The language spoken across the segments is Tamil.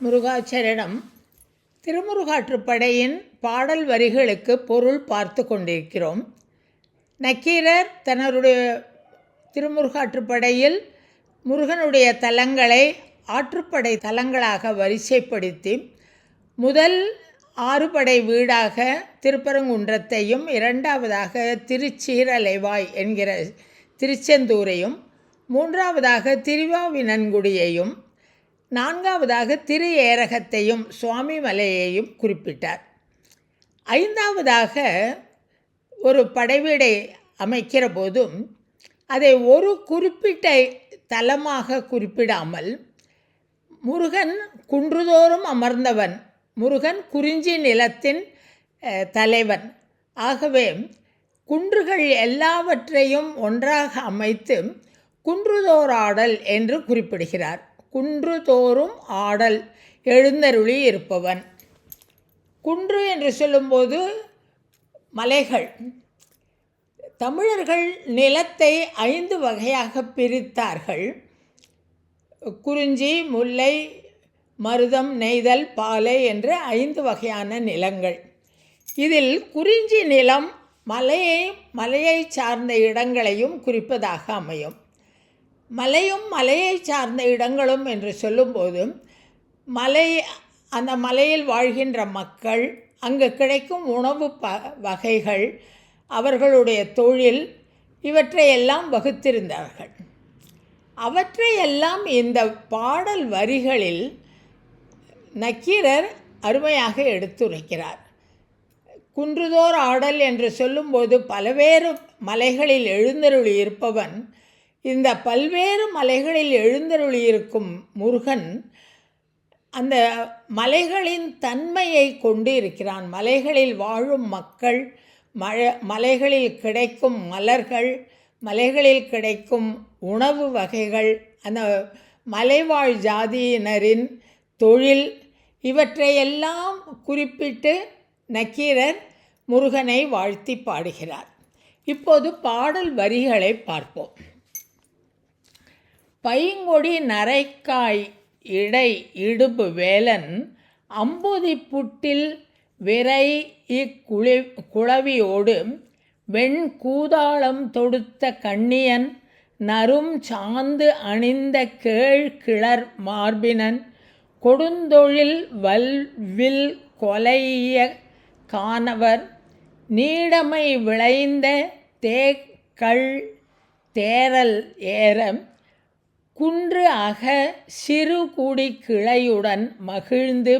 முருகாச்சரணம். திருமுருகாற்றுப்படையின் பாடல் வரிகளுக்கு பொருள் பார்த்து கொண்டிருக்கிறோம். நக்கீரர் தனருடைய திருமுருகாற்றுப்படையில் முருகனுடைய தலங்களை ஆற்றுப்படை தலங்களாக வரிசைப்படுத்தி முதல் ஆறுபடை வீடாக திருப்பரங்குன்றத்தையும் இரண்டாவதாக திருச்சீரலைவாய் என்கிற திருச்செந்தூரையும் மூன்றாவதாக திருவாவினன்குடியையும் நான்காவதாக திரு ஏரகத்தையும் சுவாமி மலையையும் குறிப்பிட்டார். ஐந்தாவதாக ஒரு படைவீடை அமைக்கிற போதும் அதை ஒரு குறிப்பிட்ட தலமாக குறிப்பிடாமல் முருகன் குன்றுதோறும் அமர்ந்தவன் முருகன் குறிஞ்சி நிலத்தின் தலைவன். ஆகவே குன்றுகள் எல்லாவற்றையும் ஒன்றாக அமைத்து குன்றுதோராடல் என்று குறிப்பிடுகிறார். குன்றுதோறும் ஆடல் எழுந்தருளி இருப்பவன். குன்று என்று சொல்லும்போது மலைகள். தமிழர்கள் நிலத்தை ஐந்து வகையாக பிரித்தார்கள். குறிஞ்சி முல்லை மருதம் நெய்தல் பாலை என்ற ஐந்து வகையான நிலங்கள். இதில் குறிஞ்சி நிலம் மலையை மலையை சார்ந்த இடங்களையும் குறிப்பதாக அமையும். மலையும் மலையை சார்ந்த இடங்களும் என்று சொல்லும்போது மலை அந்த மலையில் வாழ்கின்ற மக்கள் அங்கு கிடைக்கும் உணவு ப வகைகள் அவர்களுடைய தொழில் இவற்றையெல்லாம் வகுத்திருந்தார்கள். அவற்றையெல்லாம் இந்த பாடல் வரிகளில் நக்கீரர் அருமையாக எடுத்துரைக்கிறார். குன்றுதோர் ஆடல் என்று சொல்லும்போது பலவேறு மலைகளில் எழுந்தருளி இருப்பவன் இந்த பல்வேறு மலைகளில் எழுந்தருளி இருக்கும் முருகன் அந்த மலைகளின் தன்மையை கொண்டு இருக்கிறான் மலைகளில் வாழும் மக்கள் மழ மலைகளில் கிடைக்கும் மலர்கள் மலைகளில் கிடைக்கும் உணவு வகைகள் அந்த மலைவாழ் ஜாதியினரின் தொழில் இவற்றையெல்லாம் குறிப்பிட்டு நக்கீரர் முருகனை வாழ்த்தி பாடுகிறார். இப்போது பாடல் வரிகளை பார்ப்போம். பைங்கொடி நரைக்காய் இடை இடுப்பு வேலன் அம்புதி புட்டில் விரை இக்குளி குளவியோடு வெண் கூதாளம் தொடுத்த கண்ணியன் நரும் சாந்து அணிந்த கேழ்கிளர் மார்பினன் கொடுந்தொழில் வல்வில் கொலைய காணவர் நீடமை விளைந்த தேக்கள் தேரல் ஏற குன்று அக சிறு குடி கிளையுடன் மகிழ்ந்து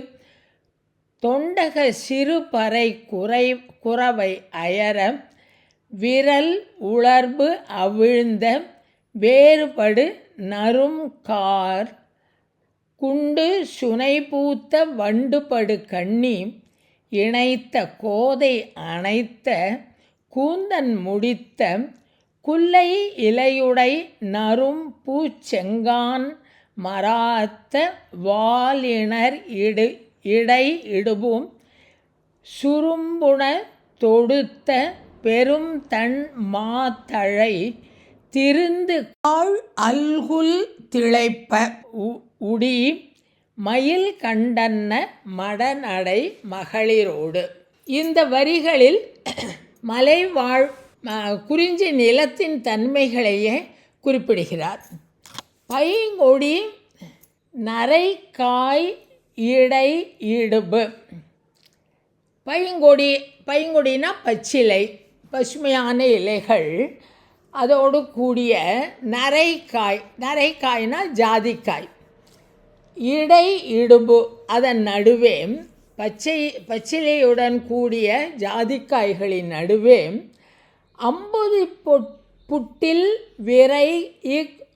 தொண்டக சிறு பறை குறை குறவை அயர விரல் உலர்பு அவிழ்ந்த வேறுபடு நரும் கார் குண்டு சுனை பூத்த வண்டுபடு கண்ணி இணைத்த கோதை அணைத்த கூந்தன் முடித்த குல்லை இலையுடை நறும் பூச்செங்கான் மராத்த வாலிணர் இடு இடை இடுபும் சுரும்புண தொடுத்த பெரும் தன் மாத்தழை திருந்து காள் அல்குல் திளைப்ப உ- உடி மயில் கண்டன்ன மடநடை மகளிரோடு. இந்த வரிகளில் மலைவாழ் குறிஞ்சி நிலத்தின் தன்மைகளையே குறிப்பிடுகிறார். பைங்கொடி நரைக்காய் இடை இடுபு பைங்கொடி பைங்கொடினா பச்சிலை பசுமையான இலைகள். அதோடு கூடிய நரைக்காய் நரைக்காய்னா ஜாதிக்காய். இடை இடுபு அதன் நடுவே பச்சை பச்சிலையுடன் கூடிய ஜாதிக்காய்களின் நடுவே அம்புதி புட்டில் விரை இக்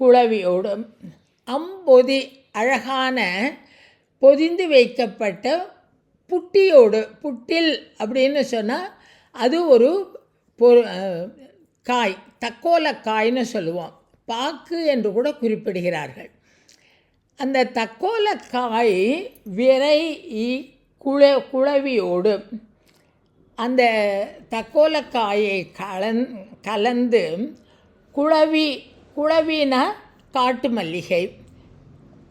குளவியோடு அம்பொதி அழகான பொதிந்து வைக்கப்பட்ட புட்டியோடு புட்டில் அப்படின்னு சொன்னால் அது ஒரு பொரு காய் தக்கோலக்காய்னு சொல்லுவோம். பாக்கு என்று கூட குறிப்பிடுகிறார்கள். அந்த தக்கோலக்காய் விரை இ- குள குளவியோடு அந்த தக்கோலக்காயை கலந் கலந்து குழவி குளவினா காட்டு மல்லிகை.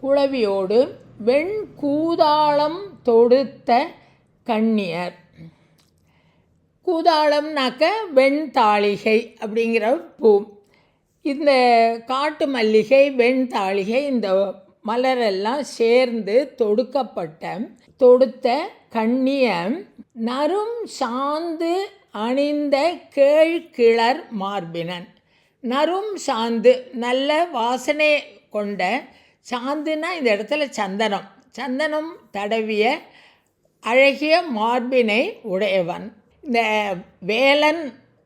குளவியோடு வெண்கூதாளம் தொடுத்த கண்ணியர். கூதாளம்னாக்க வெண்தாளிகை அப்படிங்கிற பூ. இந்த காட்டு மல்லிகை வெண்தாளிகை இந்த மலரெல்லாம் சேர்ந்து தொடுக்கப்பட்ட தொடுத்த கண்ணிய நரும் சாந்து அணிந்த கேழ்கிளர் மார்பினன். நரும் சாந்து நல்ல வாசனை கொண்ட சாந்துனா இந்த இடத்துல சந்தனம். சந்தனம் தடவிய அழகிய மார்பினை உடையவன். இந்த வேலன்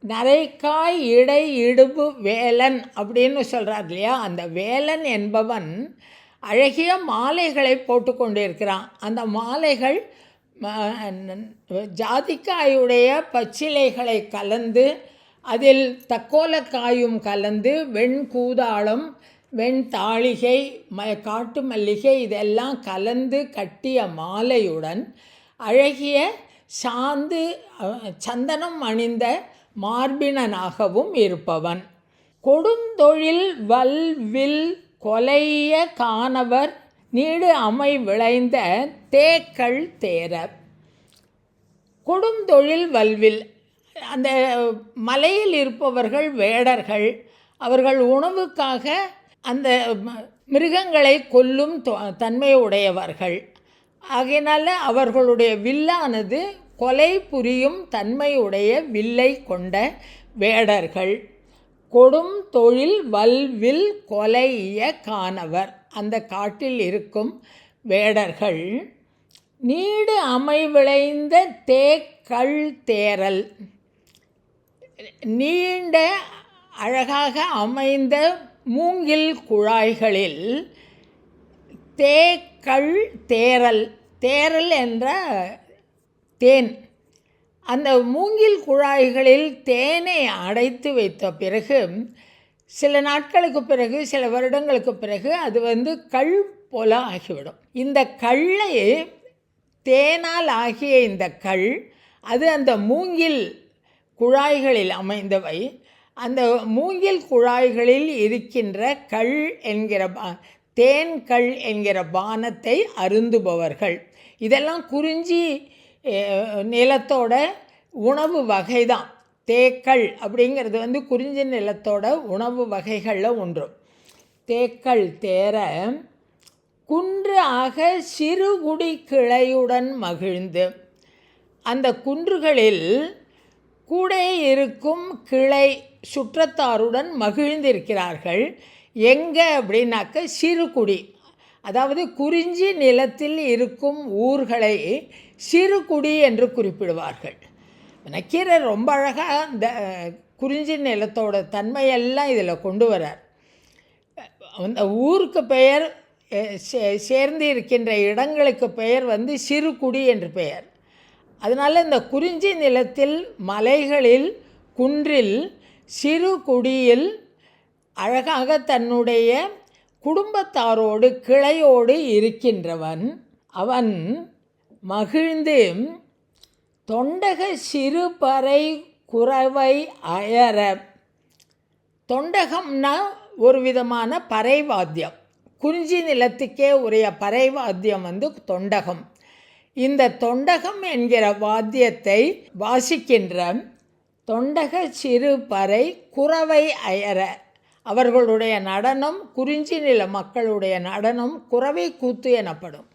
நரைக்காய் இடை இடுபு வேலன் அப்படின்னு சொல்கிறார் இல்லையா? அந்த வேலன் என்பவன் அழகிய மாலைகளை போட்டுக்கொண்டிருக்கிறான் அந்த மாலைகள் ஜாதிக்காயுடைய பச்சிலைகளை கலந்து அதில் தக்கோலக்காயும் கலந்து வெண்கூதாளம் வெண்தாளிகை ம காட்டு மல்லிகை இதெல்லாம் கலந்து கட்டிய மாலையுடன் அழகிய சாந்து சந்தனம் அணிந்த மார்பினனாகவும் இருப்பவன். கொடுந்தொழில் வல்வில் கொலைய காணவர் நீடு அமை விளைந்த தேக்கள் தேர. கொடுந்தொழில் வல்வில் அந்த மலையில் இருப்பவர்கள் வேடர்கள் அவர்கள் உணவுக்காக அந்த மிருகங்களை கொல்லும் தன்மை உடையவர்கள் ஆகையினால அவர்களுடைய வில்லானது கொலை புரியும் தன்மையுடைய வில்லை கொண்ட வேடர்கள். கொடும் தொழில் வல்வில் கொலைய காணவர். அந்த காட்டில் இருக்கும் வேடர்கள் நீடு அமைவிளைந்த தேக்கள் தேரல் நீண்ட அழகாக அமைந்த மூங்கில் குழாய்களில் தேக்கள் தேரல் தேரல் என்ற தேன். அந்த மூங்கில் குழாய்களில் தேனை அடைத்து வைத்த பிறகு சில நாட்களுக்கு பிறகு சில வருடங்களுக்கு பிறகு அது வந்து கள் போல ஆகிவிடும். இந்த கல்லை தேனால் ஆகிய இந்த கள் அது அந்த மூங்கில் குழாய்களில் அமைந்தவை. அந்த மூங்கில் குழாய்களில் இருக்கின்ற கள் என்கிற பா தேன் கள் என்கிற பானத்தை அருந்துபவர்கள். இதெல்லாம் குறிஞ்சி நிலத்தோட உணவு வகை தான் தேக்கள் அப்படிங்கிறது வந்து குறிஞ்சி நிலத்தோட உணவு வகைகளில் ஒன்று. தேக்கள் தேர குன்று ஆக சிறுகுடி கிளையுடன் மகிழ்ந்து. அந்த குன்றுகளில் கூட இருக்கும் கிளை சுற்றத்தாருடன் மகிழ்ந்திருக்கிறார்கள். எங்கே அப்படின்னாக்க சிறுகுடி அதாவது குறிஞ்சி நிலத்தில் இருக்கும் ஊர்களை சிறுகுடி என்று குறிப்பிடுவார்கள். நக்கீரர் ரொம்ப அழகாக இந்த குறிஞ்சி நிலத்தோட தன்மையெல்லாம் இதில் கொண்டு வரார். அந்த ஊருக்கு பெயர் சேர்ந்து இருக்கின்ற இடங்களுக்கு பெயர் வந்து சிறுகுடி என்று பெயர். அதனால் இந்த குறிஞ்சி நிலத்தில் மலைகளில் குன்றில் சிறு குடியில் அழகாக தன்னுடைய குடும்பத்தாரோடு கிளையோடு இருக்கின்றவன் அவன் மகிழ்ந்து தொண்டக சிறுபறை குறவை அயர. தொண்டகம்னா ஒரு விதமான பறைவாத்தியம். குறிஞ்சி நிலத்துக்கே உரிய பறைவாத்தியம் வந்து தொண்டகம். இந்த தொண்டகம் என்கிற வாத்தியத்தை வாசிக்கின்ற தொண்டக சிறுபறை குறவை அயர. அவர்களுடைய நடனம் குறிஞ்சி நில மக்களுடைய நடனம் குறவை கூத்து எனப்படும்.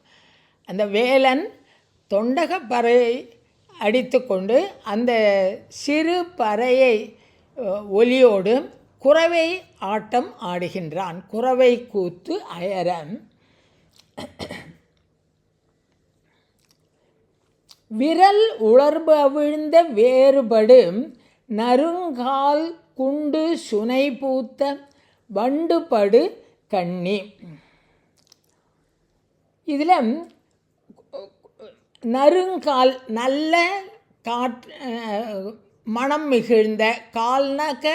அந்த வேலன் தொண்டக பறையை அடித்து கொண்டு அந்த சிறு பறையை ஒலியோடு குறவை ஆட்டம் ஆடுகின்றான். குறவை கூத்து அயரன். விரல் உளர்பு அவிழ்ந்த வேறுபடும் நறுங்கால் குண்டு சுனை பூத்த வண்டுபடு கண்ணி. இதில் நறுங்கால் நல்ல காற்று மனம் மிகுழ்ந்த கால்னாக்க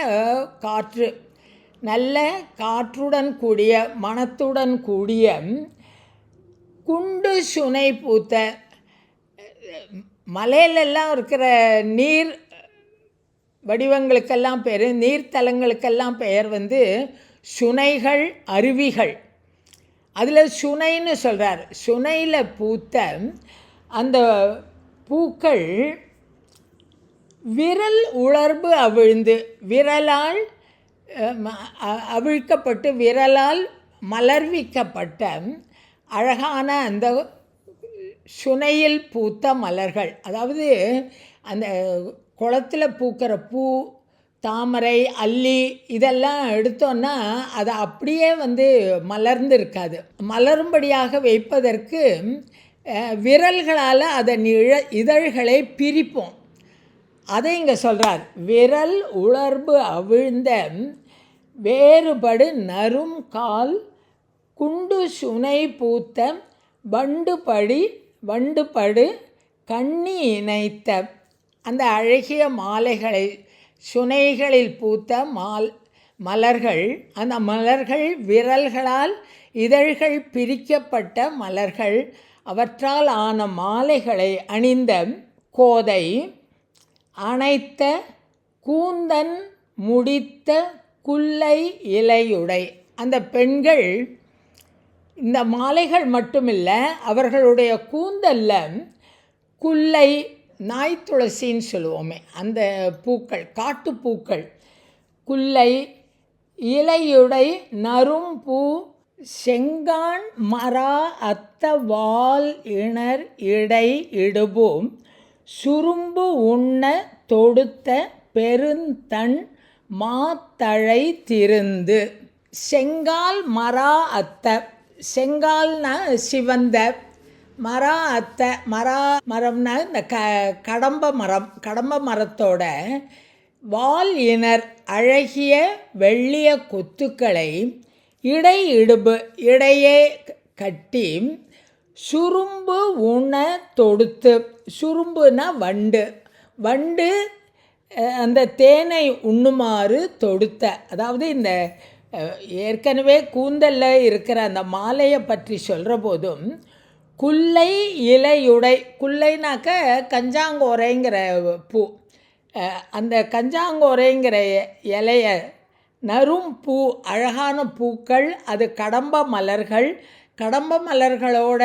காற்று நல்ல காற்றுடன் கூடிய மனத்துடன் கூடிய குண்டு சுனை பூத்த மலையிலெல்லாம் இருக்கிற நீர் வடிவங்களுக்கெல்லாம் பேர் நீர்த்தலங்களுக்கெல்லாம் பெயர் வந்து சுனைகள் அருவிகள். அதில் சுனைன்னு சொல்கிறார் சுனையில் பூத்த அந்த பூக்கள் விரல் உணர்வு அவிழ்ந்து விரலால் அவிழ்க்கப்பட்டு விரலால் மலர்விக்கப்பட்ட அழகான அந்த சுனையில் பூத்த மலர்கள். அதாவது அந்த குளத்தில் பூக்கிற பூ தாமரை அல்லி இதெல்லாம் எடுத்தோன்னா அது அப்படியே வந்து மலர்ந்து இருக்காது மலரும்படியாக வைப்பதற்கு விரல்களால் அதன் இழ இதழ்களை பிரிப்போம். அதை இங்கே சொல்கிறார் விரல் உலர்வு அவிழ்ந்த வேறுபடு நரும் கால் குண்டு சுனை பூத்த வண்டுபடி வண்டுபடு கண்ணி இணைத்த அந்த அழகிய மாலைகளை சுனைகளில் பூத்த மால் மலர்கள் அந்த மலர்கள் விரல்களால் இதழ்கள் பிரிக்கப்பட்ட மலர்கள் அவற்றால் ஆன மாலைகளை அணிந்த கோதை அணைத்த கூந்தன் முடித்த குல்லை இலையுடை. அந்த பெண்கள் இந்த மாலைகள் மட்டுமில்லை அவர்களுடைய கூந்தல்ல குல்லை நாய் துளசின்னு சொல்லுவோமே அந்த பூக்கள் காட்டுப்பூக்கள். குல்லை இலையுடை நரும்பூ செங்கான் மரா அத்த வால் இணர் இடை இடுபோம் சுரும்பு உண்ண தொடுத்த பெருந்தண் மாத்தழை திருந்து. செங்கால் மரா அத்த. செங்கால்னா சிவந்த. மரா அத்தை மரா மரம்னா இந்த க கடம்ப மரம் கடம்ப மரத்தோட வால் இனர் அழகிய வெள்ளிய கொத்துக்களை இடை இடுபு இடையே கட்டி சுரும்பு உண தொடுத்து. சுரும்புனா வண்டு. வண்டு அந்த தேனை உண்ணுமாறு தொடுத்த. அதாவது இந்த ஏற்கனவே கூந்தலில் இருக்கிற அந்த மாலையை பற்றி சொல்கிற போதும் குல்லை இலையுடை. குல்லைனாக்க கஞ்சாங்கோரைங்கிற பூ. அந்த கஞ்சாங்கோரைங்கிற இலைய நரும் பூ அழகான பூக்கள் அது கடம்ப மலர்கள். கடம்ப மலர்களோட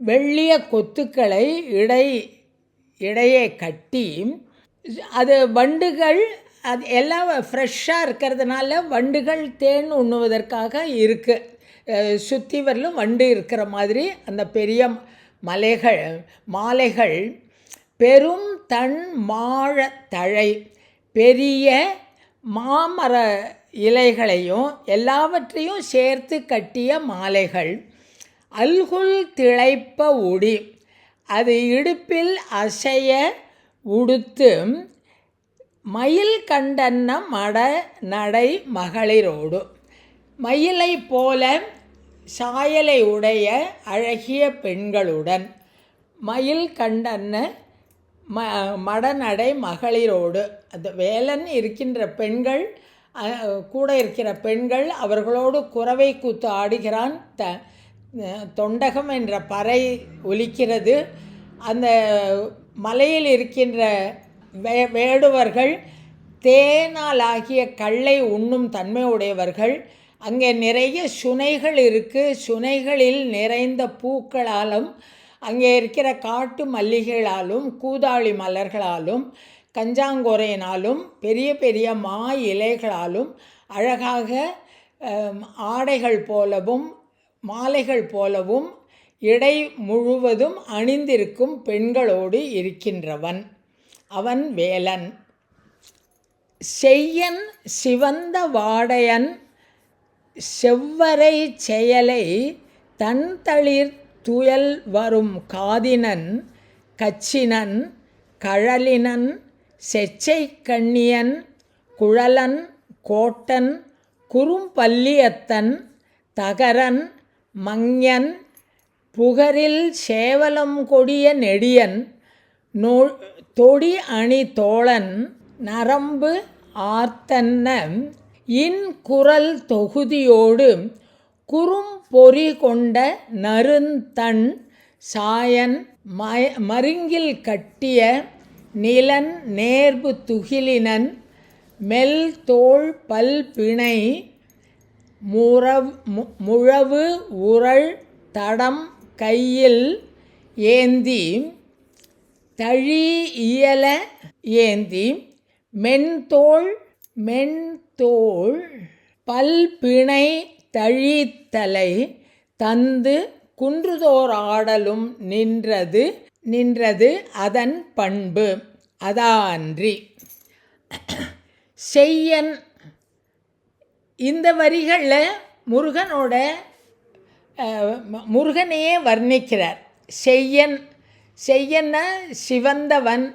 வெள்ளிய கொத்துக்களை இடை இடையே கட்டி அது வண்டுகள் அது எல்லாம் ஃப்ரெஷ்ஷாக இருக்கிறதுனால வண்டுகள் தேன் உண்ணுவதற்காக இருக்குது சுற்றி வரலும் வண்டு இருக்கிற மாதிரி அந்த பெரிய மலைகள் மாலைகள் பெரும் தன் மாழத்தழை தழை பெரிய மாமர இலைகளையும் எல்லாவற்றையும் சேர்த்து கட்டிய மாலைகள். அல்குல் திளைப்ப உடி அது இடுப்பில் அசைய உடுத்து மயில் கண்டன்ன மட நடை மகளிரோடு. மயிலை போல சாயலை உடைய அழகிய பெண்களுடன். மயில் கண்டன்ன ம மடநடை மகளிரோடு. அந்த வேலன் இருக்கின்ற பெண்கள் கூட இருக்கிற பெண்கள் அவர்களோடு குறவை கூத்து ஆடுகிறான். த தொண்டகம் என்ற பறை ஒலிக்கிறது. அந்த மலையில் இருக்கின்ற வே வேடுவர்கள் தேனாலாகிய கல்லை உண்ணும் தன்மை உடையவர்கள் அங்கே நிறைய சுனைகள் இருக்குது சுனைகளில் நிறைந்த பூக்களாலும் அங்கே இருக்கிற காட்டு மல்லிகைகளாலும் கூதாளி மலர்களாலும் கஞ்சாங்கோரையினாலும் பெரிய பெரிய மா இலைகளாலும் அழகாக ஆடைகள் போலவும் மாலைகள் போலவும் இடை முழுவதும் அணிந்திருக்கும் பெண்களோடு இருக்கின்றவன். அவன் வேலன். செய்யன் சிவந்த வாடையன் செவ்வரை செயலை தன்தளிர் துயல் வரும் காதினன் கச்சினன் கழலினன் செச்சை கண்ணியன் குழலன் கோட்டன் குறும்பல்லியத்தன் தகரன் மங்யன் புகரில் சேவலம் கொடிய நெடியன் நோ தொடி அணி தோழன் நரம்பு ஆர்த்தன்ன இன்குரல் தொகுதியோடு குறும்பொறி கொண்ட நருந்தண் சாயன் மய மருங்கில் கட்டிய நிலன் நேர்பு துகிலினன் மெல் தோல் பல் பிணை முறவ் முழவு உரள் தடம் கையில் ஏந்தி தழி இயல ஏந்தி மென்தோள் மென்தோள் பல்பிணை தழித்தலை தந்து குன்றுதோர் ஆடலும் நின்றது நின்றது அதன் பண்பு. அதான்றி. செய்யன். இந்த வரிகளில் முருகனோட முருகனையே வர்ணிக்கிறார். செய்யன். செய்யன்னா சிவந்தவன்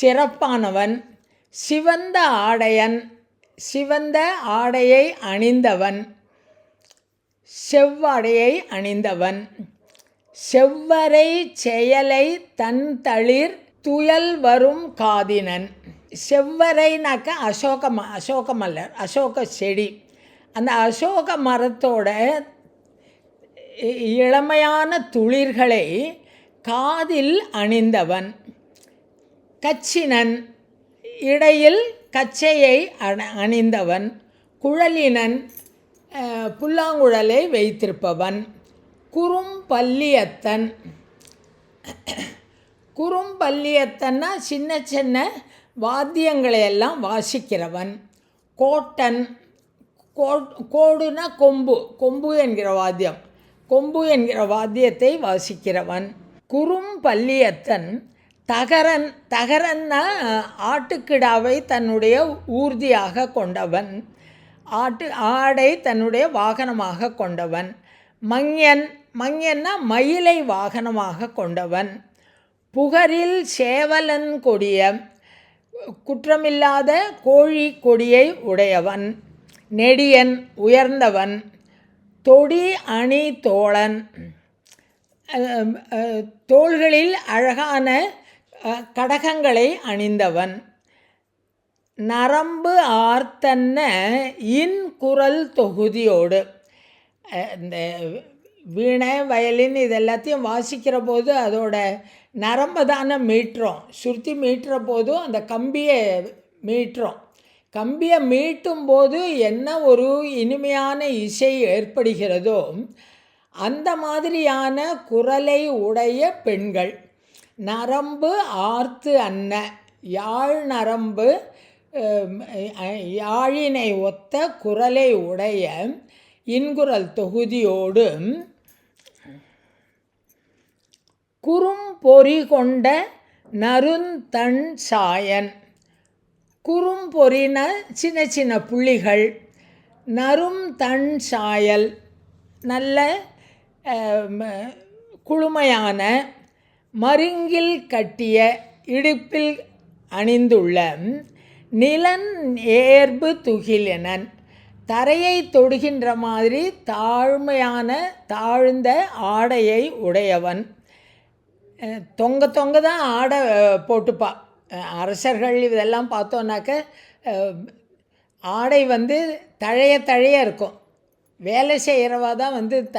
சிறப்பானவன் சிவந்த ஆடையன் சிவந்த ஆடையை அணிந்தவன் செவ்வாடையை அணிந்தவன். செவ்வரை செயலை தன் தளிர் துயல் வரும் காதினன். செவ்வரைனாக்க அசோக ம அசோக மலர் அசோக செடி. அந்த அசோக மரத்தோட இ- இளமையான துளிர்களை காதில் அணிந்தவன். கச்சினன் இடையில் கச்சையை அணிந்தவன் குழலினன் புல்லாங்குழலை வைத்திருப்பவன் குறும்பல்லியத்தன் குறும்பல்லியத்தன்னா சின்ன சின்ன வாத்தியங்களை எல்லாம் வாசிக்கிறவன். கோட்டன் கோ- கோடுனா கொம்பு கொம்பு என்கிற வாத்தியம். கொம்பு என்கிற வாத்தியத்தை வாசிக்கிறவன். குறும்பல்லியத்தன் தகரன் தகரன்னா ஆட்டுக்கிடாவை தன்னுடைய ஊர்தியாக கொண்டவன். ஆட்டு ஆடை தன்னுடைய வாகனமாக கொண்டவன். மங்யன் மங்யன்னா மயிலை வாகனமாக கொண்டவன். புகரில் சேவலன் கொடிய குற்றமில்லாத கோழி கொடியை உடையவன். நெடியன் உயர்ந்தவன். தொடி அணி தோழன். தோள்களில் அழகான கடகங்களை அணிந்தவன். நரம்பு ஆர்த்தன்ன இன் குரல் தொகுதியோடு. இந்த வீணை வயலின் இது எல்லாத்தையும் வாசிக்கிற போது அதோட நரம்பை தானே மீட்டுறோம். சுருத்தி மீட்டுற போதும் அந்த கம்பியை மீட்டுறோம். கம்பியை மீட்டும் போது என்ன ஒரு இனிமையான இசை ஏற்படுகிறதோ அந்த மாதிரியான குரலை உடைய பெண்கள் நரம்பு ஆர்த்து அன்ன. யாழ் நரம்பு யாழினை ஒத்த குரலை உடைய இன்குரல் தொகுதியோடு குறும்பொறி கொண்ட நருந்தண் சாயன். குறும்பொறின சின்ன சின்ன புள்ளிகள். நரும் தண் சாயல். நல்ல ம- குளுமையான மருங்கில் கட்டிய இடுப்பில் அணிந்துள்ள நிலன் ஏர்பு துகிலனன் தரையை தொடுகின்ற மாதிரி தாழ்மையான தாழ்ந்த ஆடையை உடையவன். தொங்க தொங்க தான் ஆடை போட்டுப்பா. அரசர்கள் இதெல்லாம் பார்த்தோன்னாக்க ஆடை வந்து தழைய தழைய இருக்கும். வேலை செய்கிறவா தான் வந்து த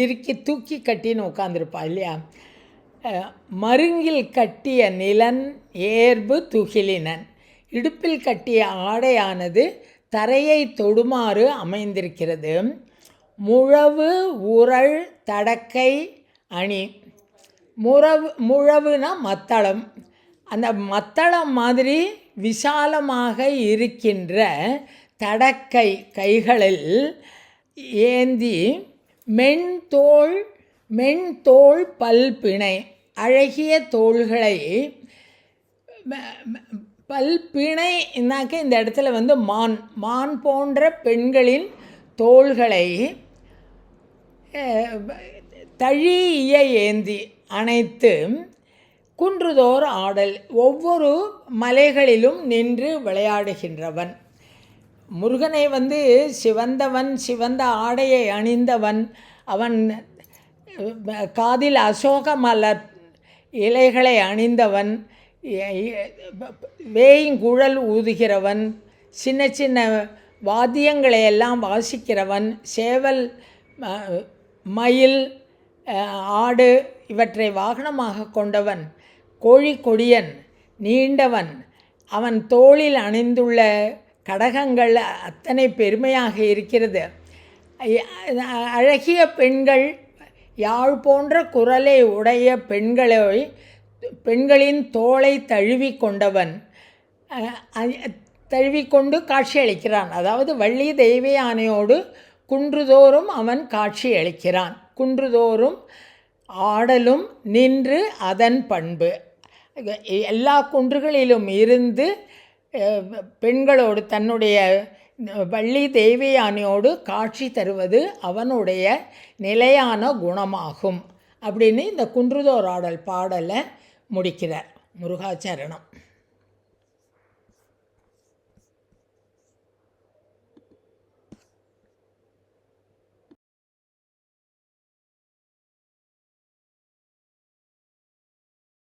இறுக்கி தூக்கி கட்டின்னு உட்காந்துருப்பா இல்லையா? மருங்கில் கட்டிய நிலன் ஏர்பு துகிலினன். இடுப்பில் கட்டிய ஆடையானது தரையை தொடுமாறு அமைந்திருக்கிறது. முழவு உரள் தடக்கை அணி. முறவு முழவுனா மத்தளம். அந்த மத்தளம் மாதிரி விசாலமாக இருக்கின்ற தடக்கை கைகளில் ஏந்தி மென்தோள் மென்தோள் பல்பிணை அழகிய தோள்களை பல்பிணைனாக்க இந்த இடத்துல வந்து மான் மான் போன்ற பெண்களின் தோள்களை தழிய ஏந்தி அணைத்து குன்றுதோர் ஆடல் ஒவ்வொரு மலைகளிலும் நின்று விளையாடுகின்றவன். முருகனை வந்து சிவந்தவன் சிவந்த ஆடையை அணிந்தவன். அவன் காதில் அசோக மலர் இலைகளை அணிந்தவன் எ- ஊதுகிறவன் சின்ன சின்ன வாத்தியங்களை எல்லாம் வாசிக்கிறவன் சேவல் மயில் ஆடு இவற்றை வாகனமாக கொண்டவன் கோழி கொடியன் நீண்டவன் அவன் தோளில் அணிந்துள்ள கடகங்கள் அத்தனை பெருமையாக இருக்கிறது. அழகிய பெண்கள் யாழ் போன்ற குரலை உடைய பெண்களை பெண்களின் தோளை தழுவி கொண்டவன் அஹ், அ- தழுவிக்கொண்டு காட்சியளிக்கிறான் அதாவது வள்ளி தெய்வயானையோடு குன்றுதோறும் அவன் காட்சியளிக்கிறான் குன்றுதோறும் ஆடலும் நின்று அதன் பண்பு. எல்லா குன்றுகளிலும் இருந்து பெண்களோடு தன்னுடைய வள்ளி தேவியானையோடு காட்சி தருவது அவனுடைய நிலையான குணமாகும் அப்படின்னு இந்த குன்றுதோர் ஆடல் பாடலை முடிக்கிறார் முருகாச்சரணம்.